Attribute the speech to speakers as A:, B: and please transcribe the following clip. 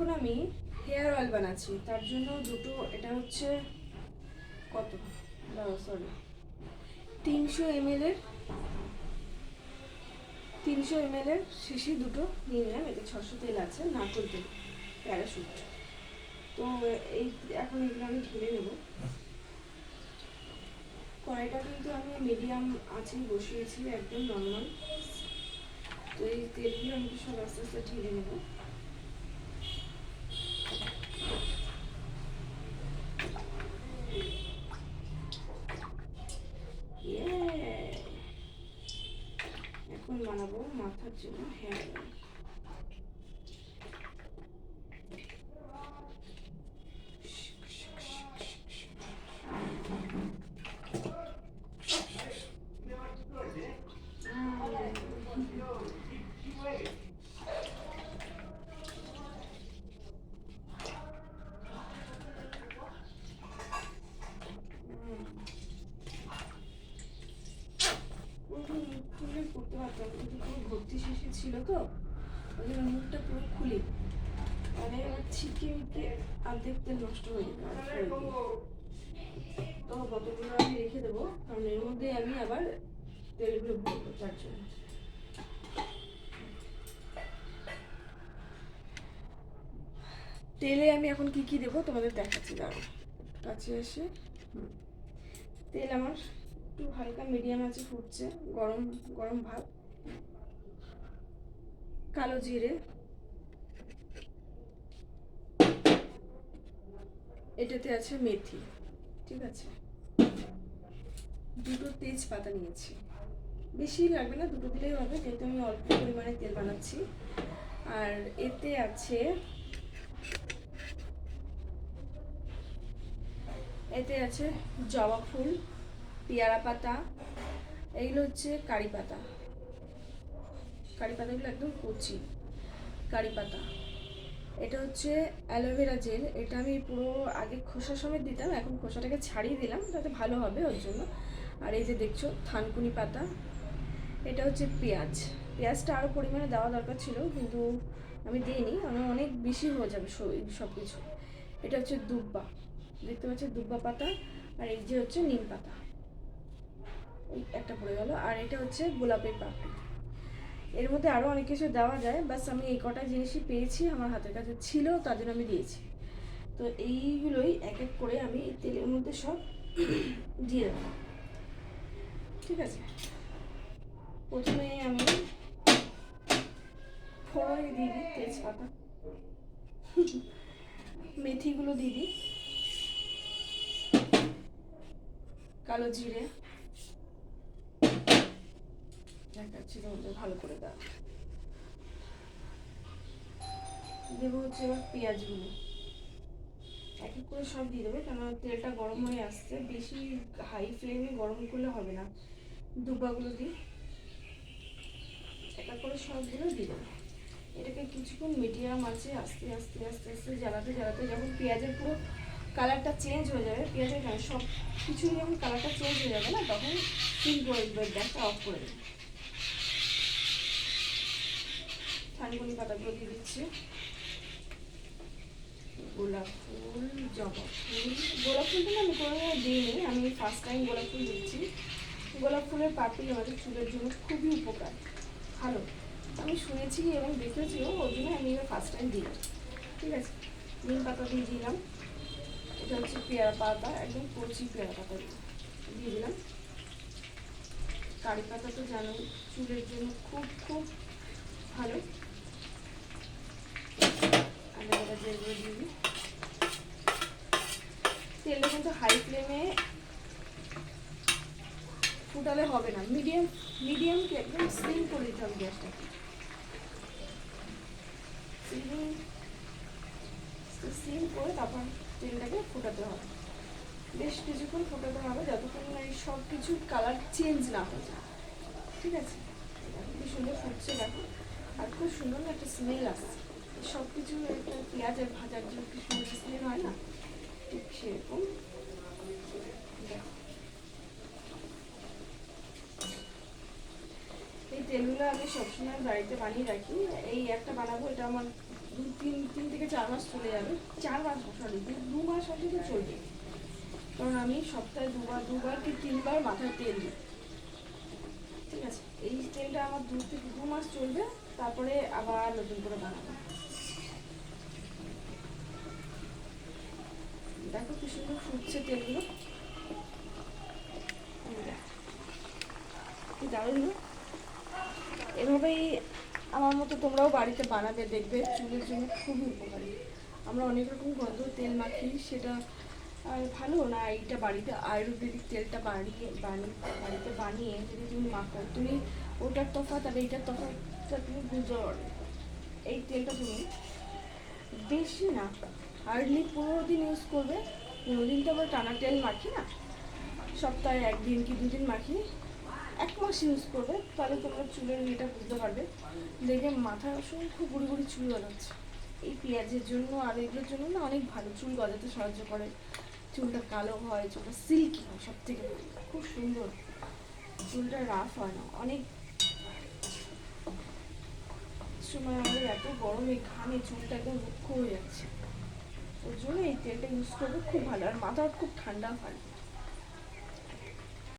A: এখন আমি hair oil বানাচ্ছি। তার জন্য দুটো, এটা হচ্ছে কত? সরি তিনশো এমএল এর, তিনশো এমএল এর শিশি দুটো নিয়ে নিলাম। এতে ছশো তেল আছে, নারকোল তেল, প্যারাশুট। তো এই, এখন এগুলো আমি ঢেলে নেব। কড়াইটা কিন্তু আমি মিডিয়াম আঁচেই বসিয়েছি, একদম নর্মাল তো এই তেলগুলো আমি সব আস্তে আস্তে ঢেলে নেব Yeah! এখন বানাবো মাথার জন্য হেয়ার অয়েল করতে পারতাম কিন্তু পুরো ভর্তি শেষে ছিল তো। ওই জন্য মুখটা পুরো খুলি। মানে এবার ছিটকে মিটকে অর্ধেক তেল নষ্ট হয়ে। তো বোতলগুলো আমি রেখে দেবো? কারণ এর মধ্যে আমি আবার তেলগুলো ভরবো তার জন্য। তেলে আমি এখন কি কি দেবো তোমাদের দেখাচ্ছি দাঁড়ো কাছে এসে তেল আমার একটু হালকা মিডিয়াম আছে ফুটছে, গরম গরম ভাত কালো জিরে। এটাতে আছে মেথি, ঠিক আছে? দুটো তেজপাতা নিয়েছি। বেশি লাগবে না, দুটো দিলেই হবে, যেহেতু আমি অল্প পরিমাণে তেল বানাচ্ছি। আর এতে আছে এতে আছে জবা ফুল। পেয়ারা পাতা এইগুলো হচ্ছে কারি পাতা। কারি পাতাগুলো একদম কচি, কারি পাতা। এটা হচ্ছে অ্যালোভেরা জেল এটা আমি পুরো আগে খোসা সমেত দিতাম, এখন খোসাটাকে ছাড়িয়ে দিলাম, তাতে ভালো হবে ওর জন্য। আর এই যে দেখছ, থানকুনি পাতা, এটা হচ্ছে পেঁয়াজ। পেঁয়াজটা আরও পরিমাণে দেওয়া দরকার ছিল, কিন্তু আমি দিইনি আমার অনেক বেশি হয়ে যাবে সব কিছু এটা হচ্ছে দুব্বা, দেখতে পাচ্ছি দুব্বা পাতা, আর এই যে হচ্ছে নিম পাতা। একটা পড়ে গেল। আর এটা হচ্ছে গোলাপের পাপড়ি। এর মধ্যে আরও অনেক কিছু দেওয়া যায়, বাস আমি এই কটা জিনিসই পেয়েছি, আমার হাতের কাছে ছিল, তার জন্য আমি দিয়েছি। তো এইগুলোই এক এক করে আমি তেলের মধ্যে সব দিয়ে দেবো। ঠিক আছে? প্রথমে আমি ফোড়নে দিয়ে দিই তেজপাতা। মেথিগুলো দিয়ে দিই। কালো জিরে। দেখাচ্ছি তোমাদের ভালো করে দাও দেবো হচ্ছে এবার পেঁয়াজগুলো। এক এক করে সব দিয়ে দেবে কেন তেলটা গরম হয়ে আসছে। বেশি হাই ফ্লেমে গরম করলে হবে না। দুব্বাগুলো দিই। এক এক করে সবগুলো দিয়ে দেবো। এটাকে কিছুক্ষণ মিডিয়াম আছে আস্তে আস্তে আস্তে আস্তে জ্বালাতে জ্বালাতে যখন পেঁয়াজের পুরো কালারটা চেঞ্জ হয়ে যাবে, পেঁয়াজের সব কিছু যখন কালারটা চেঞ্জ হয়ে যাবে না, তখন সিল করে গ্যাসটা অফ করে দেবে। থানকুনি পাতাগুলো দিয়ে দিচ্ছি। গোলাপ ফুল, জবা ফুল। গোলাপ ফুলটা আমি কোনো দিইনি, আমি ফার্স্ট টাইম গোলাপ ফুল দিচ্ছি। গোলাপ ফুলের পাপড়ি আমাদের চুলের জন্য খুবই উপকার। ভালো। আমি শুনেছি এবং দেখেছিও ওই জন্য আমি এবার ফার্স্ট টাইম দিলাম। ঠিক আছে? নিম পাতা দিয়ে দিলাম। এটা হচ্ছে পেয়ারা পাতা, একদম কচি পেয়ারা পাতা দিয়ে দিলাম। কারি পাতা তো জানো চুলের জন্য খুব খুব ভালো। তেলটা কিন্তু হাই ফ্লেমে ফুটালে হবে না। মিডিয়াম মিডিয়ামকে একদম সিম করে দিতে হবে গ্যাসটাকে। সিম করে তারপর তেলটাকে ফোটাতে হবে। বেশ কিছুক্ষণ ফোটাতে হবে, যতক্ষণ না এই সব কিছুর কালার চেঞ্জ না হয়ে যায়। ঠিক আছে? কি সুন্দর ফুটছে দেখো। আর খুব সুন্দর একটা স্মেল আসছে। সব কিছু একটা পেঁয়াজের ভাজার জন্য কি সুন্দর হয় না, ঠিক সেরকম। এই তেলগুলো আমি সবসময় বাড়িতে বানিয়ে রাখি। এই একটা বানাবো, এটা আমার দু তিন তিন থেকে চার মাস চলে যাবে। চার মাস সরি দু মাস অন্তত চলবে। কারণ আমি সপ্তাহে দুবার দুবার কি তিনবার মাথায় তেল দিই। ঠিক আছে? এই তেলটা আমার দু থেকে দু মাস চলবে, তারপরে আবার নতুন করে বানাবো। দেখো কি সুন্দর ফুটছে তেলগুলো। কি দারুণ? এভাবেই আমার মতো তোমরাও বাড়িতে বানাবে, দেখবে চুলের জন্য খুবই উপকারী আমরা অনেক রকম গন্ধ তেল মাখি সেটা ভালো না, এইটা বাড়িতে আয়ুর্বেদিক তেলটা বানিয়ে বানিয়ে বাড়িতে বানিয়ে যদি তুমি মাখো, তুমি ওটার তফাৎ আর এইটার তফাৎটা তুমি বুঝতে পারবে এই তেলটা তুমি বেশি না হার্ডলি পনেরো দিন ইউজ করবে পনেরো দিন তো আবার টানা তেল মাখি না। সপ্তাহে একদিন কি দুদিন মাখি। এক মাস ইউজ করবে, তাহলে তোমরা চুলের ইয়েটা বুঝতে পারবে। দেখবে মাথায় অসংখ্য গুড়ি গুড়ি চুল গজাচ্ছে এই পেঁয়াজের জন্য আর এগুলোর জন্য না অনেক ভালো চুল গজাতে সাহায্য করে। চুলটা কালো হয়, চুলটা সিল্কি হয় সব থেকে খুব সুন্দর। চুলটা রাফ হয় না, অনেক সময় আমাদের এত গরমে ঘামে চুলটা একদম রুক্ষ হয়ে যাচ্ছে। ওর জন্য এই তেলটা ইউজ করলে খুব ভালো। আর মাথা খুব ঠান্ডা হয়।